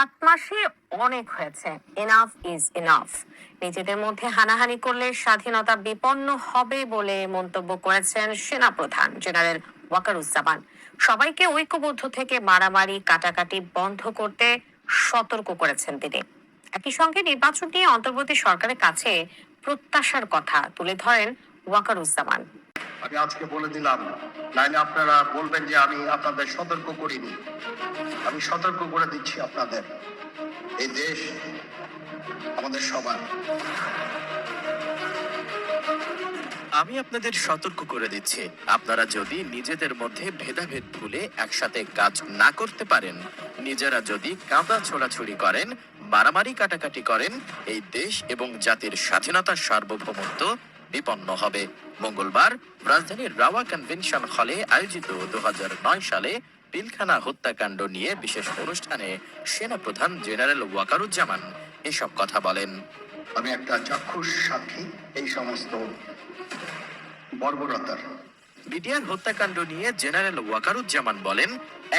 সাত মাসে অনেক হয়েছে। এনাফ ইজ এনাফ নিজেদের মধ্যে হানাহানি করলে স্বাধীনতা বিপন্ন হবে বলে মন্তব্য করেছেন সেনাপ্রধান জেনারেল ওয়াকারুজ্জামান। সবাইকে ঐক্যবদ্ধ থেকে মারামারি, কাটাকাটি বন্ধ করতে সতর্ক করেছেন তিনি। একই সঙ্গে নির্বাচন নিয়ে অন্তর্বর্তী সরকারের কাছে প্রত্যাশার কথা তুলে ধরেন ওয়াকারুজ্জামান। আমি আজকে বলে দিলাম, নাইলে আপনারা বলবেন যে আমি আপনাদের সতর্ক করিনি। আমি সতর্ক করে দিচ্ছি আপনাদের। এই দেশ আমাদের সবার। আমি আপনাদের সতর্ক করে দিচ্ছি। আপনারা যদি নিজেদের মধ্যে ভেদাভেদ ভুলে একসাথে কাজ না করতে পারেন, নিজেরা যদি কাঁদা ছোড়াছুড়ি করেন, মারামারি কাটাকাটি করেন, এই দেশ এবং জাতির স্বাধীনতার সার্বভৌমত্ব বিপন্ন হবে। মঙ্গলবার রাজধানীর রাওয়া কনভেনশন হলে আয়োজিত দু হাজার নয় সালে পিলখানা হত্যাকাণ্ড নিয়ে বিশেষ অনুষ্ঠানে সেনাপ্রধান জেনারেল ওয়াকারুজ্জামান এসব কথা বলেন। আমি একটা চাক্ষুষ সাক্ষী, এই সমস্ত বর্বরতার বিডিআর হত্যাকাণ্ড নিয়ে জেনারেল ওয়াকারুজ্জামান বলেন,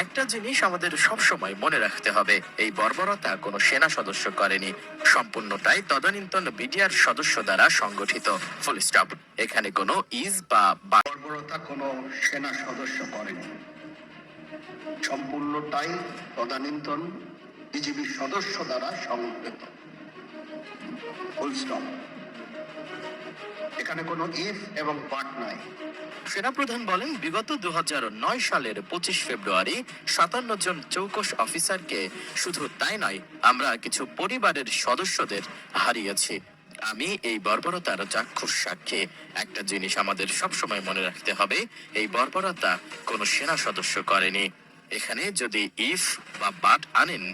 একটা জিনিস আমাদের সবসময় মনে রাখতে হবে, এই বর্বরতা কোনো সেনা সদস্য করেনি। সম্পূর্ণটাই তদানীন্তন বিডিআর সদস্য দ্বারা সংগঠিত। ফুল স্টপ এখানে কোনো ইজ বা বর্বরতা কোনো সেনা সদস্য করেনি। সম্পূর্ণটাই তদানীন্তন বিজিবির সদস্য দ্বারা সংগঠিত। ফুল স্টপ এখানে কোনো ইফ এবং বাট নাই। সেনাপ্রধান বলেন, বিগত দুহাজার নয় সালের পঁচিশ ফেব্রুয়ারি সাতান্ন জন চৌকস অফিসারকে শুধু তাই নয়, আমরা কিছু পরিবারের সদস্যদের হারিয়েছি। আমি এই বর্বরতার চাক্ষুষ সাক্ষী। একটা জিনিস আমাদের সবসময় মনে রাখতে হবে, এই বর্বরতা কোনো সেনা সদস্য করেনি। এখানে যদি ইফ বা বাট আনেন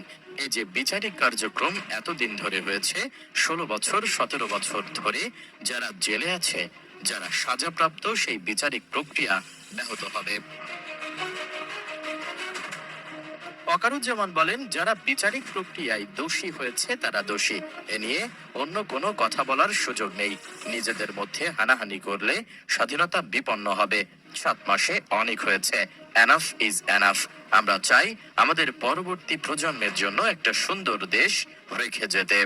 এই যে বিচারিক কার্যক্রম এতদিন ধরে হয়েছে, ষোলো বছর, সতেরো বছর ধরে যারা জেলে আছে যারা সাজাপ্রাপ্ত সেই বিচারিক প্রক্রিয়া ব্যাহত হবে। অকারুজ্জামান বলেন, যারা বিচারিক প্রক্রিয়ায় দোষী হয়েছে, তারা দোষী। এ নিয়ে অন্য কোনো কথা বলার সুযোগ নেই। নিজেদের মধ্যে হানাহানি করলে স্বাধীনতা বিপন্ন হবে। সাত মাসে অনেক হয়েছে। এনাফ ইজ এনাফ আমরা চাই আমাদের পরবর্তী প্রজন্মের জন্য একটা সুন্দর দেশ রেখে যেতে।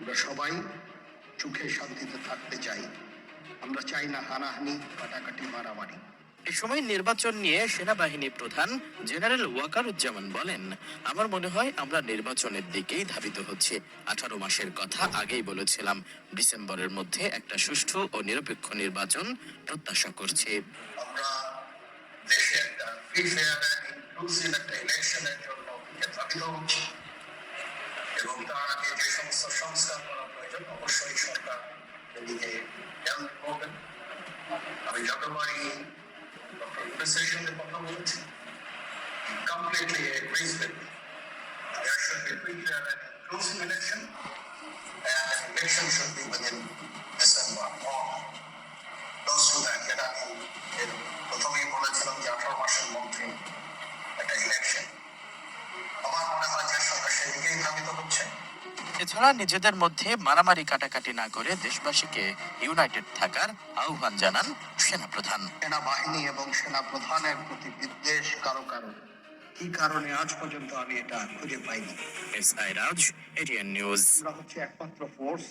আমরা সবাই সুখে শান্তিতে থাকতে চাই। আমরা চাই না হানাহানি কাটাকাটি মারামারি। এ সময় নির্বাচন নিয়ে সেনাবাহিনী প্রধান জেনারেল ওয়াকারুজ্জামান বলেন আমার মনে হয় আমরা নির্বাচনের দিকেই ধাবিত হচ্ছে। আঠারো মাসের কথা আগেই বলেছিলাম ডিসেম্বরের মধ্যে একটা সুষ্ঠু ও নিরপেক্ষ নির্বাচন প্রত্যাশা করছি। আমরা দেশে একটা ফ্রি ফেয়ার ইনক্লুসিভ একটা ইলেকশনের জন্য এবং তার আগে যে সমস্ত সংস্কার করা প্রয়োজন অবশ্যই সরকার এদিকে খেয়াল করবেন আমি যতবারই ডক্টর ইউনুসের সঙ্গে কথা বলেছি completely agrees with me. There should be free, fair and inclusive election and an election should be within December or close to that, যেটা আমি এর প্রথমেই বলেছিলাম যে আঠারো মাসের মধ্যে একটা ইলেকশন এছাড়া নিজেদের মধ্যে মারামারি কাটাকাটি না করে দেশবাসীকে ইউনাইটেড থাকার আহ্বান জানান সেনাপ্রধান। সেনাবাহিনী এবং সেনা প্রধানের প্রতি বিদ্বেষ কারও কারও? কি কারণে আজ পর্যন্ত আমি এটা খুঁজে পাইনি? S I Raj ATN news. হচ্ছে একমাত্র ফোর্স